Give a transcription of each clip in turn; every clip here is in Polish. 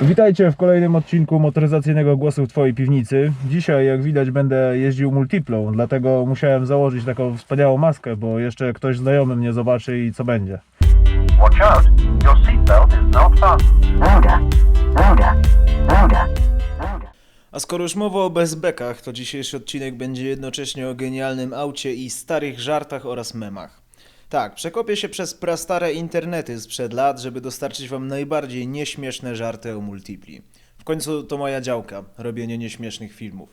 Witajcie w kolejnym odcinku motoryzacyjnego głosu w Twojej piwnicy. Dzisiaj, jak widać, będę jeździł multiplą, dlatego musiałem założyć taką wspaniałą maskę, bo jeszcze ktoś znajomy mnie zobaczy i co będzie. Watch out, your seatbelt is not fastened. A skoro już mowa o bezbekach, to dzisiejszy odcinek będzie jednocześnie o genialnym aucie i starych żartach oraz memach. Tak, przekopię się przez prastare internety sprzed lat, żeby dostarczyć wam najbardziej nieśmieszne żarty o multipli. W końcu to moja działka, robienie nieśmiesznych filmów.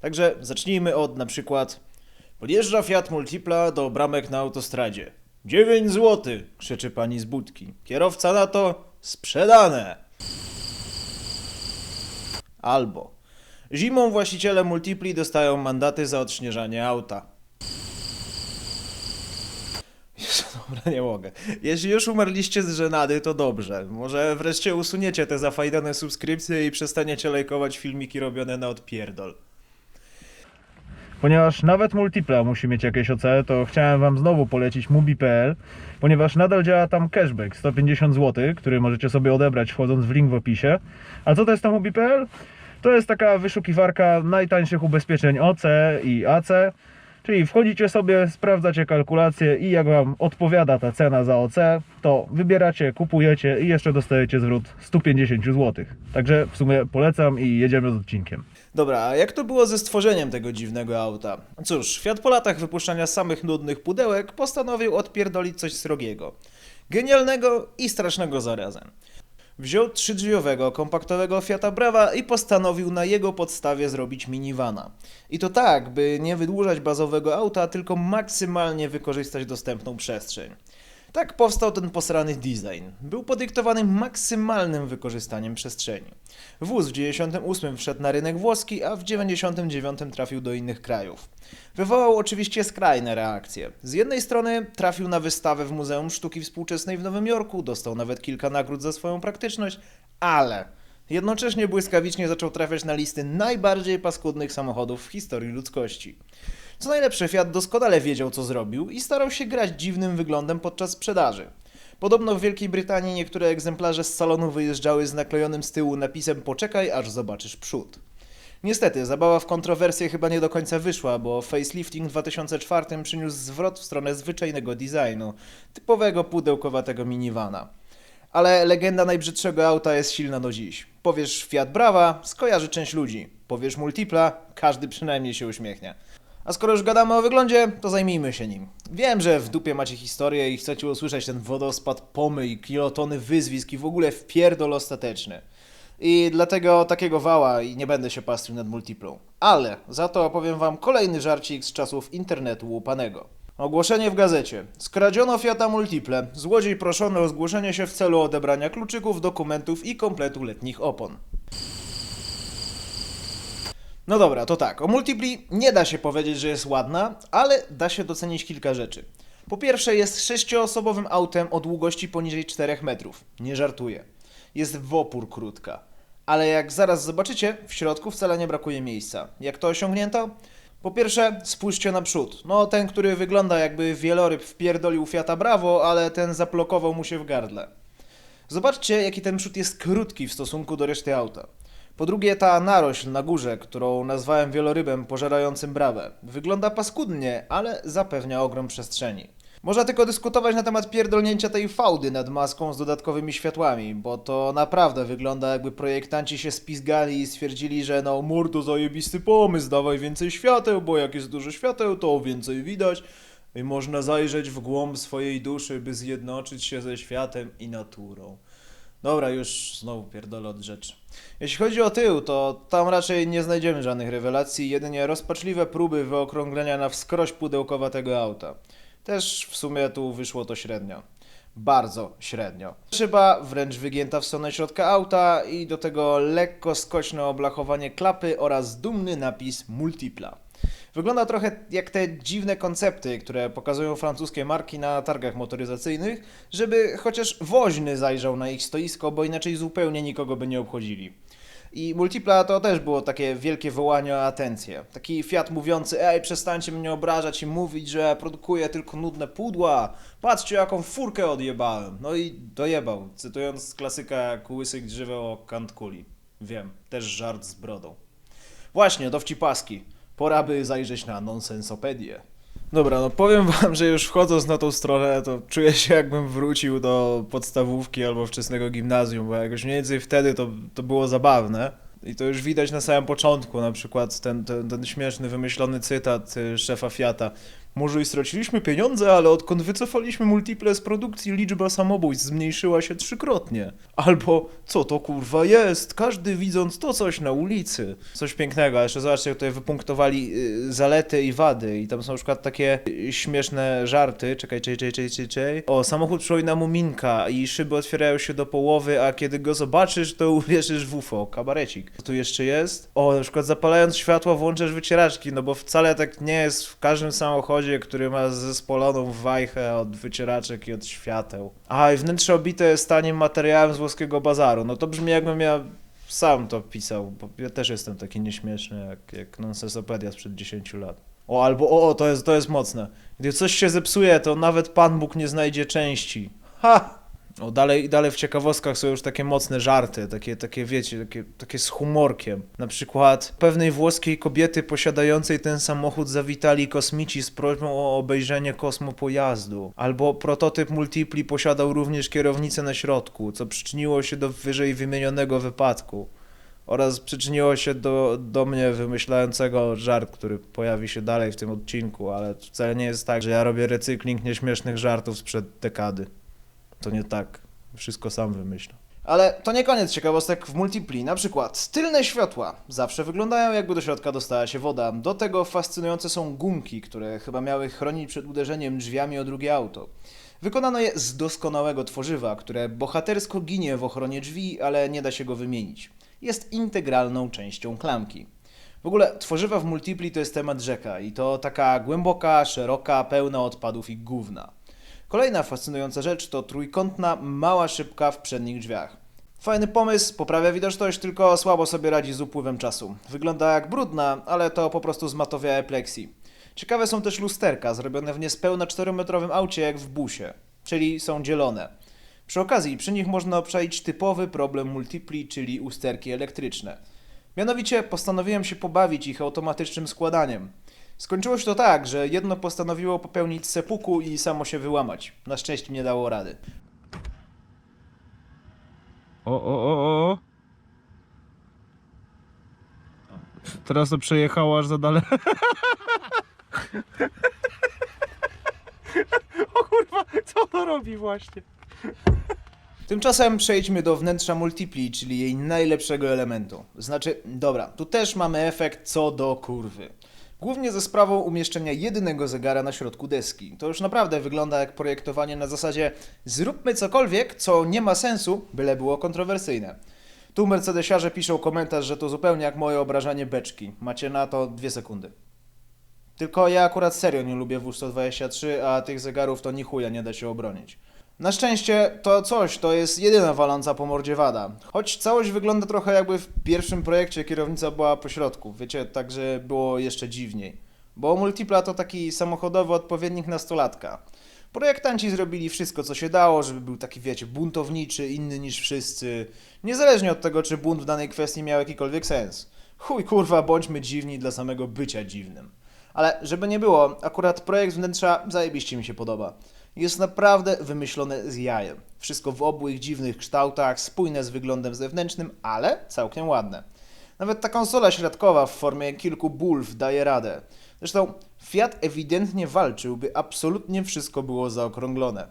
Także zacznijmy od na przykład Podjeżdża Fiat Multipla do bramek na autostradzie. 9 zł, krzyczy pani z budki. Kierowca na to sprzedane. Albo Zimą właściciele multipli dostają mandaty za odśnieżanie auta. Dobra, nie mogę. Jeśli już umarliście z żenady, to dobrze. Może wreszcie usuniecie te zafajdane subskrypcje i przestaniecie lajkować filmiki robione na odpierdol. Ponieważ nawet multipla musi mieć jakieś OC, to chciałem Wam znowu polecić mubi.pl, ponieważ nadal działa tam cashback 150 zł, który możecie sobie odebrać wchodząc w link w opisie. A co to jest ta mubi.pl? To jest taka wyszukiwarka najtańszych ubezpieczeń OC i AC. Czyli wchodzicie sobie, sprawdzacie kalkulację i jak Wam odpowiada ta cena za OC, to wybieracie, kupujecie i jeszcze dostajecie zwrot 150 zł. Także w sumie polecam i jedziemy z odcinkiem. Dobra, a jak to było ze stworzeniem tego dziwnego auta? Cóż, Fiat po latach wypuszczania samych nudnych pudełek postanowił odpierdolić coś srogiego. Genialnego i strasznego zarazem. Wziął trzydrzwiowego, kompaktowego Fiata Brava i postanowił na jego podstawie zrobić minivana. I to tak, by nie wydłużać bazowego auta, tylko maksymalnie wykorzystać dostępną przestrzeń. Tak powstał ten posrany design. Był podyktowany maksymalnym wykorzystaniem przestrzeni. Wóz w 98 wszedł na rynek włoski, a w 99 trafił do innych krajów. Wywołał oczywiście skrajne reakcje. Z jednej strony trafił na wystawę w Muzeum Sztuki Współczesnej w Nowym Jorku, dostał nawet kilka nagród za swoją praktyczność, ale jednocześnie błyskawicznie zaczął trafiać na listy najbardziej paskudnych samochodów w historii ludzkości. Co najlepsze, Fiat doskonale wiedział, co zrobił i starał się grać dziwnym wyglądem podczas sprzedaży. Podobno w Wielkiej Brytanii niektóre egzemplarze z salonu wyjeżdżały z naklejonym z tyłu napisem Poczekaj, aż zobaczysz przód. Niestety, zabawa w kontrowersję chyba nie do końca wyszła, bo facelifting w 2004 przyniósł zwrot w stronę zwyczajnego designu, typowego pudełkowatego minivana. Ale legenda najbrzydszego auta jest silna do dziś. Powiesz Fiat Brava, skojarzy część ludzi. Powiesz Multipla, każdy przynajmniej się uśmiechnie. A skoro już gadamy o wyglądzie, to zajmijmy się nim. Wiem, że w dupie macie historię i chcecie usłyszeć ten wodospad pomyj, kilotony wyzwisk i w ogóle wpierdol ostateczny. I dlatego takiego wała i nie będę się pastwił nad multiplą. Ale za to opowiem wam kolejny żarcik z czasów internetu łupanego. Ogłoszenie w gazecie. Skradziono Fiata Multiple. Złodziej proszony o zgłoszenie się w celu odebrania kluczyków, dokumentów i kompletu letnich opon. No dobra, to tak. O Multipli nie da się powiedzieć, że jest ładna, ale da się docenić kilka rzeczy. Po pierwsze, jest sześcioosobowym autem o długości poniżej 4 metrów. Nie żartuję. Jest w opór krótka. Ale jak zaraz zobaczycie, w środku wcale nie brakuje miejsca. Jak to osiągnięto? Po pierwsze, spójrzcie na przód. No, ten, który wygląda jakby wieloryb wpierdolił Fiata Bravo, ale ten zaplokował mu się w gardle. Zobaczcie, jaki ten przód jest krótki w stosunku do reszty auta. Po drugie, ta narośl na górze, którą nazwałem wielorybem pożerającym brawę, wygląda paskudnie, ale zapewnia ogrom przestrzeni. Można tylko dyskutować na temat pierdolnięcia tej fałdy nad maską z dodatkowymi światłami, bo to naprawdę wygląda jakby projektanci się spizgali i stwierdzili, że no mur to zajebisty pomysł, dawaj więcej świateł, bo jak jest dużo świateł, to więcej widać i można zajrzeć w głąb swojej duszy, by zjednoczyć się ze światem i naturą. Dobra, już znowu pierdolę od rzeczy. Jeśli chodzi o tył, to tam raczej nie znajdziemy żadnych rewelacji, jedynie rozpaczliwe próby wyokrąglenia na wskroś pudełkowatego auta. Też w sumie tu wyszło to średnio. Bardzo średnio. Szyba wręcz wygięta w stronę środka auta i do tego lekko skoczne oblachowanie klapy oraz dumny napis Multipla. Wygląda trochę jak te dziwne koncepty, które pokazują francuskie marki na targach motoryzacyjnych, żeby chociaż woźny zajrzał na ich stoisko, bo inaczej zupełnie nikogo by nie obchodzili. I Multipla to też było takie wielkie wołanie o atencję. Taki Fiat mówiący, ej, przestańcie mnie obrażać i mówić, że produkuję tylko nudne pudła. Patrzcie, jaką furkę odjebałem. No i dojebał, cytując klasyka jak łysy drzewo o kant kuli. Wiem, też żart z brodą. Właśnie, dowcipaski. Pora by zajrzeć na nonsensopedię. Dobra, no powiem wam, że już wchodząc na tą stronę, to czuję się jakbym wrócił do podstawówki albo wczesnego gimnazjum, bo jakoś mniej więcej wtedy to, to było zabawne. I to już widać na samym początku, na przykład ten, ten, ten śmieszny, wymyślony cytat y, szefa Fiata. Może i straciliśmy pieniądze, ale odkąd wycofaliśmy multiple z produkcji, liczba samobójstw zmniejszyła się trzykrotnie. Albo, co to kurwa jest? Każdy widząc to coś na ulicy. Coś pięknego, jeszcze zobaczcie, jak tutaj wypunktowali y, zalety i wady. I tam są na przykład takie y, śmieszne żarty. Czekaj, czekaj, czekaj, czekaj, czekaj. O, samochód przypomina muminka i szyby otwierają się do połowy, a kiedy go zobaczysz, to uwierzysz w UFO. Kabarecik. Co tu jeszcze jest? O, na przykład zapalając światło włączasz wycieraczki, no bo wcale tak nie jest w każdym samochodzie, który ma zespoloną wajchę od wycieraczek i od świateł. A, i wnętrze obite jest tanim materiałem z włoskiego bazaru. No to brzmi jakbym ja sam to pisał, bo ja też jestem taki nieśmieszny jak, jak nonsensopedia sprzed 10 lat. O, albo o, o, to jest, to jest mocne. Gdy coś się zepsuje, to nawet Pan Bóg nie znajdzie części. Ha! O, dalej, dalej w ciekawostkach są już takie mocne żarty, takie, takie wiecie, takie, takie z humorkiem. Na przykład pewnej włoskiej kobiety posiadającej ten samochód zawitali kosmici z prośbą o obejrzenie kosmopojazdu. Albo prototyp Multipli posiadał również kierownicę na środku, co przyczyniło się do wyżej wymienionego wypadku. Oraz przyczyniło się do, do mnie wymyślającego żart, który pojawi się dalej w tym odcinku, ale wcale nie jest tak, że ja robię recykling nieśmiesznych żartów sprzed dekady. To nie tak. Wszystko sam wymyślę. Ale to nie koniec ciekawostek w Multipli. Na przykład tylne światła zawsze wyglądają jakby do środka dostała się woda. Do tego fascynujące są gumki, które chyba miały chronić przed uderzeniem drzwiami o drugie auto. Wykonano je z doskonałego tworzywa, które bohatersko ginie w ochronie drzwi, ale nie da się go wymienić. Jest integralną częścią klamki. W ogóle tworzywa w Multipli to jest temat rzeka i to taka głęboka, szeroka, pełna odpadów i gówna. Kolejna fascynująca rzecz to trójkątna, mała szybka w przednich drzwiach. Fajny pomysł, poprawia widoczność, tylko słabo sobie radzi z upływem czasu. Wygląda jak brudna, ale to po prostu zmatowia eplexi. Ciekawe są też lusterka, zrobione w niespełna 4-metrowym aucie jak w busie, czyli są dzielone. Przy okazji, przy nich można obczaić typowy problem multipli, czyli usterki elektryczne. Mianowicie postanowiłem się pobawić ich automatycznym składaniem. Skończyło się to tak, że jedno postanowiło popełnić sepuku i samo się wyłamać. Na szczęście nie dało rady. O, o, o, o. Teraz to przejechało aż za daleko. o kurwa, co to robi właśnie? Tymczasem przejdźmy do wnętrza multipli, czyli jej najlepszego elementu. Znaczy, dobra, tu też mamy efekt co do kurwy. Głównie ze sprawą umieszczenia jedynego zegara na środku deski. To już naprawdę wygląda jak projektowanie na zasadzie zróbmy cokolwiek, co nie ma sensu, byle było kontrowersyjne. Tu Mercedesiarze piszą komentarz, że to zupełnie jak moje obrażanie beczki. Macie na to dwie sekundy. Tylko ja akurat serio nie lubię W123, a tych zegarów to ni chuja nie da się obronić. Na szczęście to coś, to jest jedyna waląca po mordzie wada. Choć całość wygląda trochę jakby w pierwszym projekcie kierownica była po środku, wiecie, także było jeszcze dziwniej. Bo Multipla to taki samochodowy odpowiednik nastolatka. Projektanci zrobili wszystko, co się dało, żeby był taki, wiecie, buntowniczy, inny niż wszyscy. Niezależnie od tego, czy bunt w danej kwestii miał jakikolwiek sens. Chuj, kurwa, bądźmy dziwni dla samego bycia dziwnym. Ale żeby nie było, akurat projekt wnętrza zajebiście mi się podoba. Jest naprawdę wymyślone z jajem. Wszystko w obłych, dziwnych kształtach, spójne z wyglądem zewnętrznym, ale całkiem ładne. Nawet ta konsola środkowa w formie kilku bulw daje radę. Zresztą Fiat ewidentnie walczył, by absolutnie wszystko było zaokrąglone.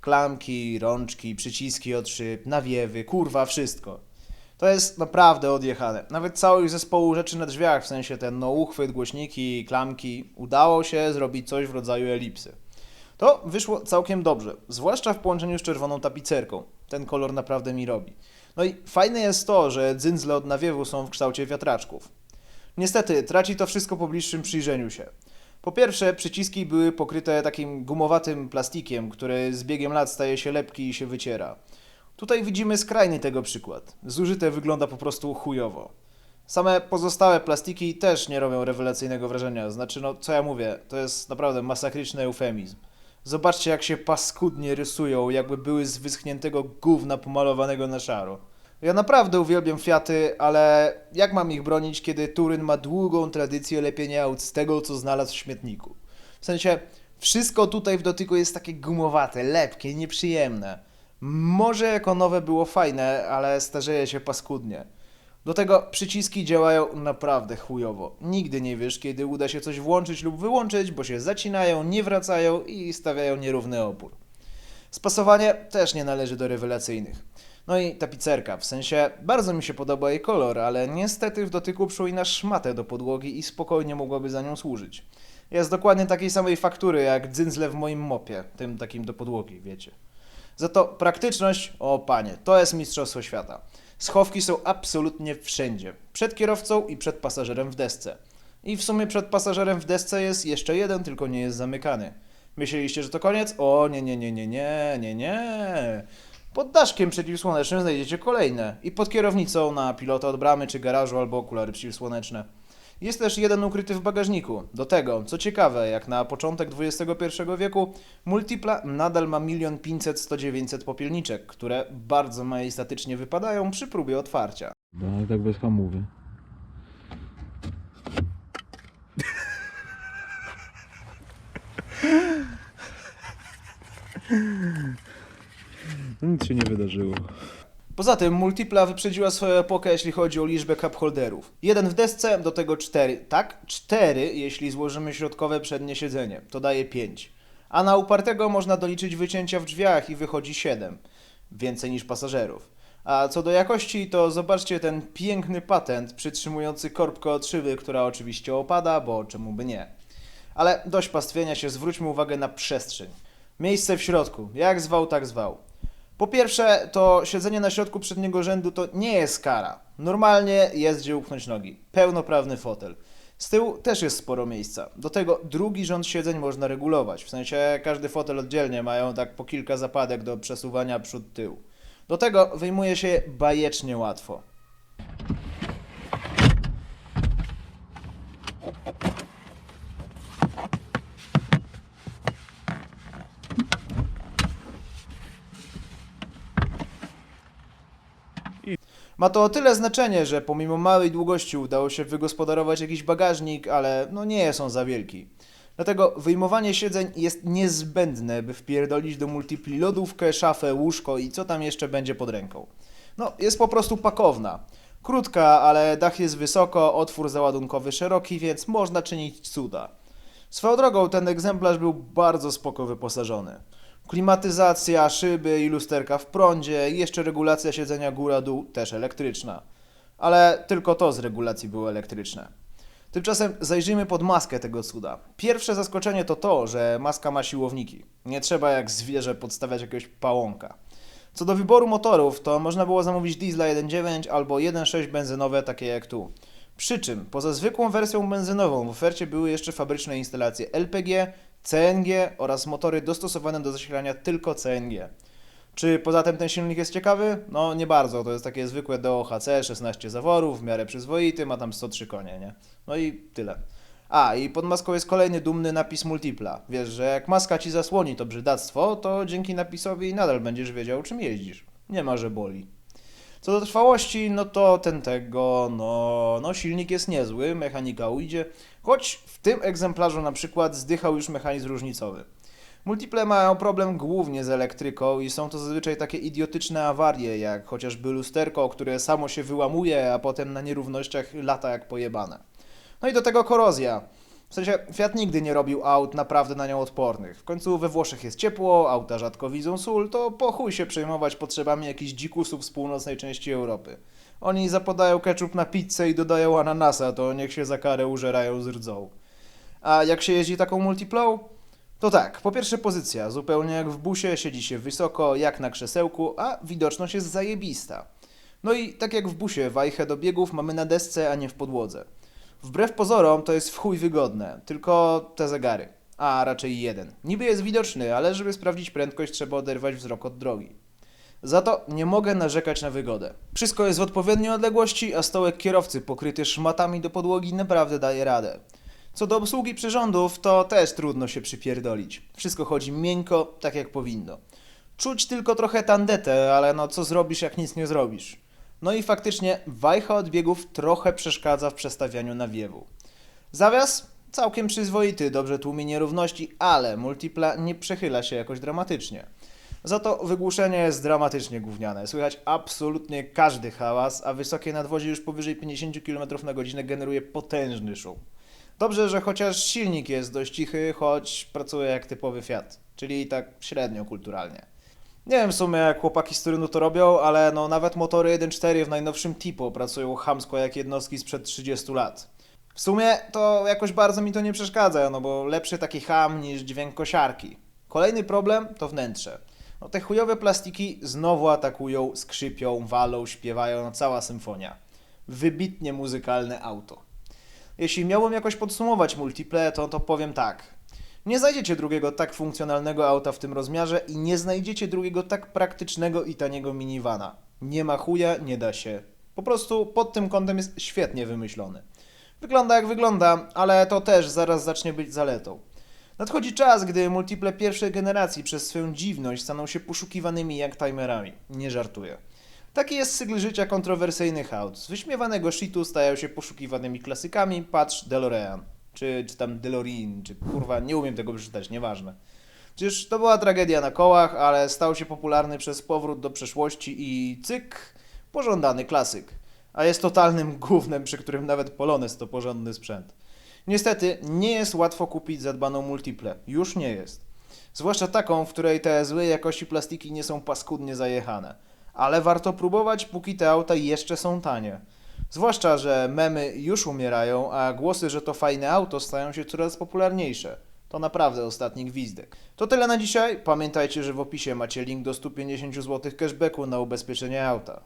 Klamki, rączki, przyciski od szyb, nawiewy, kurwa, wszystko. To jest naprawdę odjechane. Nawet całość zespołu rzeczy na drzwiach, w sensie ten no uchwyt, głośniki, klamki, udało się zrobić coś w rodzaju elipsy. To wyszło całkiem dobrze, zwłaszcza w połączeniu z czerwoną tapicerką. Ten kolor naprawdę mi robi. No i fajne jest to, że dzyndzle od nawiewu są w kształcie wiatraczków. Niestety, traci to wszystko po bliższym przyjrzeniu się. Po pierwsze, przyciski były pokryte takim gumowatym plastikiem, który z biegiem lat staje się lepki i się wyciera. Tutaj widzimy skrajny tego przykład. Zużyte wygląda po prostu chujowo. Same pozostałe plastiki też nie robią rewelacyjnego wrażenia. Znaczy, no co ja mówię, to jest naprawdę masakryczny eufemizm. Zobaczcie, jak się paskudnie rysują, jakby były z wyschniętego gówna pomalowanego na szaro. Ja naprawdę uwielbiam Fiaty, ale jak mam ich bronić, kiedy Turyn ma długą tradycję lepienia aut z tego, co znalazł w śmietniku? W sensie, wszystko tutaj w dotyku jest takie gumowate, lepkie, nieprzyjemne. Może jako nowe było fajne, ale starzeje się paskudnie. Do tego przyciski działają naprawdę chujowo. Nigdy nie wiesz, kiedy uda się coś włączyć lub wyłączyć, bo się zacinają, nie wracają i stawiają nierówny opór. Spasowanie też nie należy do rewelacyjnych. No i tapicerka, w sensie bardzo mi się podoba jej kolor, ale niestety w dotyku przypomina szmatę do podłogi i spokojnie mogłaby za nią służyć. Jest dokładnie takiej samej faktury jak dzyndzle w moim mopie, tym takim do podłogi, wiecie. Za to praktyczność, o panie, to jest mistrzostwo świata. Schowki są absolutnie wszędzie. Przed kierowcą i przed pasażerem w desce. I w sumie przed pasażerem w desce jest jeszcze jeden, tylko nie jest zamykany. Myśleliście, że to koniec? O, nie, nie, nie, nie, nie, nie, nie. Pod daszkiem przeciwsłonecznym znajdziecie kolejne. I pod kierownicą na pilota od bramy czy garażu albo okulary przeciwsłoneczne. Jest też jeden ukryty w bagażniku. Do tego, co ciekawe, jak na początek XXI wieku, Multipla nadal ma 1 500 100 900 popielniczek, które bardzo majestatycznie wypadają przy próbie otwarcia. No ale tak bez hamowy. Nic się nie wydarzyło. Poza tym Multipla wyprzedziła swoją epokę, jeśli chodzi o liczbę cup holderów. Jeden w desce, do tego cztery. Tak, cztery, jeśli złożymy środkowe przednie siedzenie. To daje pięć. A na upartego można doliczyć wycięcia w drzwiach i wychodzi siedem. Więcej niż pasażerów. A co do jakości, to zobaczcie ten piękny patent przytrzymujący korbkę od szyby, która oczywiście opada, bo czemu by nie. Ale dość pastwienia się, zwróćmy uwagę na przestrzeń. Miejsce w środku, jak zwał, tak zwał. Po pierwsze, to siedzenie na środku przedniego rzędu to nie jest kara. Normalnie jest gdzie upchnąć nogi. Pełnoprawny fotel. Z tyłu też jest sporo miejsca. Do tego drugi rząd siedzeń można regulować. W sensie każdy fotel oddzielnie mają tak po kilka zapadek do przesuwania przód-tył. Do tego wyjmuje się bajecznie łatwo. Ma to o tyle znaczenie, że pomimo małej długości udało się wygospodarować jakiś bagażnik, ale no nie jest on za wielki. Dlatego wyjmowanie siedzeń jest niezbędne, by wpierdolić do multipli lodówkę, szafę, łóżko i co tam jeszcze będzie pod ręką. No, jest po prostu pakowna. Krótka, ale dach jest wysoko, otwór załadunkowy szeroki, więc można czynić cuda. Swoją drogą ten egzemplarz był bardzo spoko wyposażony. Klimatyzacja, szyby i lusterka w prądzie, i jeszcze regulacja siedzenia góra-dół też elektryczna. Ale tylko to z regulacji było elektryczne. Tymczasem zajrzyjmy pod maskę tego cuda. Pierwsze zaskoczenie to to, że maska ma siłowniki. Nie trzeba jak zwierzę podstawiać jakiegoś pałąka. Co do wyboru motorów, to można było zamówić diesla 1.9 albo 1.6 benzynowe, takie jak tu. Przy czym, poza zwykłą wersją benzynową, w ofercie były jeszcze fabryczne instalacje LPG, CNG oraz motory dostosowane do zasilania tylko CNG. Czy poza tym ten silnik jest ciekawy? No nie bardzo, to jest takie zwykłe DOHC, 16 zaworów, w miarę przyzwoity, ma tam 103 konie, nie? No i tyle. A, i pod maską jest kolejny dumny napis Multipla. Wiesz, że jak maska ci zasłoni to brzydactwo, to dzięki napisowi nadal będziesz wiedział czym jeździsz. Nie ma, że boli. Co do trwałości, no to ten tego, no, no silnik jest niezły, mechanika ujdzie, choć w tym egzemplarzu na przykład zdychał już mechanizm różnicowy. Multiple mają problem głównie z elektryką i są to zazwyczaj takie idiotyczne awarie, jak chociażby lusterko, które samo się wyłamuje, a potem na nierównościach lata jak pojebane. No i do tego korozja. W sensie Fiat nigdy nie robił aut naprawdę na nią odpornych. W końcu we Włoszech jest ciepło, auta rzadko widzą sól, to po chuj się przejmować potrzebami jakichś dzikusów z północnej części Europy. Oni zapodają ketchup na pizzę i dodają ananasa, to niech się za karę użerają z rdzą. A jak się jeździ taką multiplą? To tak, po pierwsze pozycja, zupełnie jak w busie, siedzi się wysoko, jak na krzesełku, a widoczność jest zajebista. No i tak jak w busie, wajchę do biegów mamy na desce, a nie w podłodze. Wbrew pozorom to jest w chuj wygodne, tylko te zegary. A raczej jeden. Niby jest widoczny, ale żeby sprawdzić prędkość trzeba oderwać wzrok od drogi. Za to nie mogę narzekać na wygodę. Wszystko jest w odpowiedniej odległości, a stołek kierowcy pokryty szmatami do podłogi naprawdę daje radę. Co do obsługi przyrządów, to też trudno się przypierdolić. Wszystko chodzi miękko, tak jak powinno. Czuć tylko trochę tandetę, ale no co zrobisz, jak nic nie zrobisz. No i faktycznie wajcha odbiegów trochę przeszkadza w przestawianiu nawiewu. Zawias całkiem przyzwoity, dobrze tłumi nierówności, ale multipla nie przechyla się jakoś dramatycznie. Za to wygłuszenie jest dramatycznie gówniane. Słychać absolutnie każdy hałas, a wysokie nadwozie już powyżej 50 km na godzinę generuje potężny szum. Dobrze, że chociaż silnik jest dość cichy, choć pracuje jak typowy Fiat, czyli tak średnio kulturalnie. Nie wiem w sumie jak chłopaki z Turynu to robią, ale no nawet motory 1.4 w najnowszym Tipo pracują chamsko jak jednostki sprzed 30 lat. W sumie to jakoś bardzo mi to nie przeszkadza, no bo lepszy taki ham niż dźwięk kosiarki. Kolejny problem to wnętrze. No te chujowe plastiki znowu atakują, skrzypią, walą, śpiewają, no cała symfonia. Wybitnie muzykalne auto. Jeśli miałbym jakoś podsumować multiple, to, to powiem tak. Nie znajdziecie drugiego tak funkcjonalnego auta w tym rozmiarze i nie znajdziecie drugiego tak praktycznego i taniego minivana. Nie ma chuja, nie da się. Po prostu pod tym kątem jest świetnie wymyślony. Wygląda jak wygląda, ale to też zaraz zacznie być zaletą. Nadchodzi czas, gdy multiple pierwszej generacji przez swoją dziwność staną się poszukiwanymi jak timerami. Nie żartuję. Taki jest cykl życia kontrowersyjnych aut. Z wyśmiewanego shitu stają się poszukiwanymi klasykami, patrz DeLorean. Czy, czy tam DeLorean, czy kurwa, nie umiem tego przeczytać, nieważne. Przecież to była tragedia na kołach, ale stał się popularny przez powrót do przeszłości i cyk, pożądany klasyk. A jest totalnym gównem, przy którym nawet Polones to porządny sprzęt. Niestety, nie jest łatwo kupić zadbaną multiple. Już nie jest. Zwłaszcza taką, w której te złej jakości plastiki nie są paskudnie zajechane. Ale warto próbować, póki te auta jeszcze są tanie. Zwłaszcza, że memy już umierają, a głosy, że to fajne auto stają się coraz popularniejsze. To naprawdę ostatni gwizdek. To tyle na dzisiaj. Pamiętajcie, że w opisie macie link do 150 zł cashbacku na ubezpieczenie auta.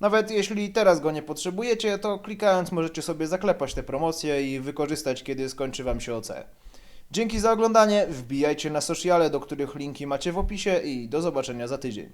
Nawet jeśli teraz go nie potrzebujecie, to klikając możecie sobie zaklepać te promocje i wykorzystać, kiedy skończy Wam się OC. Dzięki za oglądanie, wbijajcie na sociale, do których linki macie w opisie i do zobaczenia za tydzień.